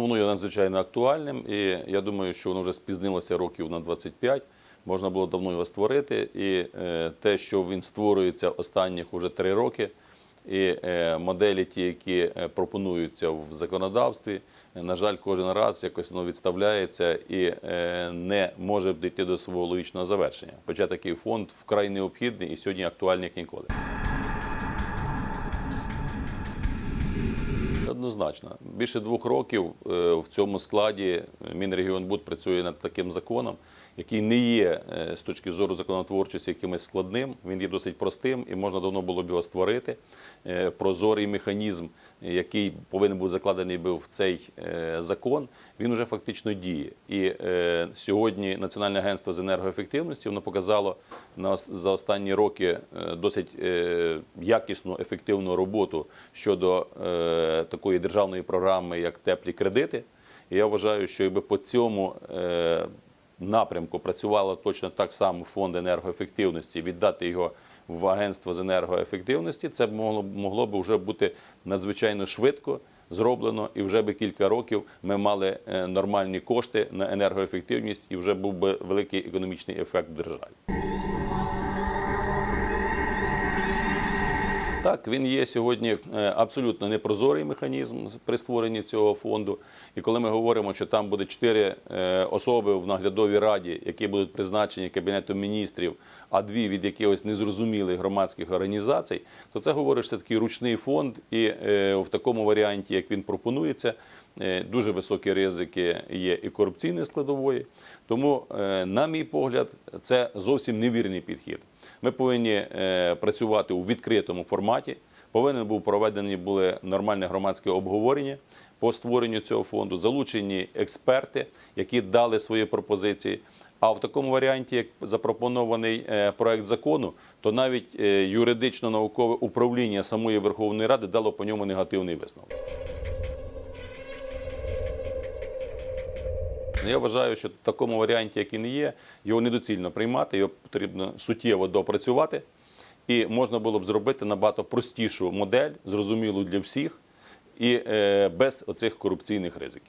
Ну, воно є надзвичайно актуальним, і я думаю, що воно вже спізнилося років на 25. Можна було давно його створити. І е, те, що він створюється останніх уже три роки, і е, моделі, ті, які е, пропонуються в законодавстві, на жаль, кожен раз якось воно відставляється і е, не може дійти до свого логічного завершення. Хоча такий фонд вкрай необхідний і сьогодні актуальний як ніколи. Однозначно. Більше двох років е, в цьому складі Мінрегіонбуд працює над таким законом, який не є е, з точки зору законотворчості якимось складним. Він є досить простим і можна давно було б його створити. Е, Прозорий механізм, який повинен бути закладений би в цей е, закон, він вже фактично діє. І сьогодні Національне агентство з енергоефективності воно показало за останні роки досить якісну ефективну роботу щодо такої державної програми, як теплі кредити. І я вважаю, що якби по цьому напрямку працювало точно так само фонд енергоефективності, віддати його в агентство з енергоефективності, це могло, могло б вже бути надзвичайно швидко зроблено, і вже би кілька років ми мали е, нормальні кошти на енергоефективність, і вже був би великий економічний ефект в державі. Так, він є сьогодні е, абсолютно непрозорий механізм при створенні цього фонду. І коли ми говоримо, що там буде чотири е, особи в наглядовій раді, які будуть призначені Кабінетом міністрів, а дві від якихось незрозумілих громадських організацій, то це говорить, що це такий ручний фонд, і е, в такому варіанті, як він пропонується, дуже високі ризики є і корупційної складової. Тому, е, на мій погляд, це зовсім невірний підхід. Ми повинні е, працювати у відкритому форматі. Повинен був проведені були нормальне громадське обговорення по створенню цього фонду, залучені експерти, які дали свої пропозиції. А в такому варіанті, як запропонований е, проект закону, то навіть е, юридично-наукове управління самої Верховної Ради дало по ньому негативний висновок. Я вважаю, що в такому варіанті, як він є, його недоцільно приймати, його потрібно суттєво допрацювати. І можна було б зробити набагато простішу модель, зрозумілу для всіх, і е, без оцих корупційних ризиків.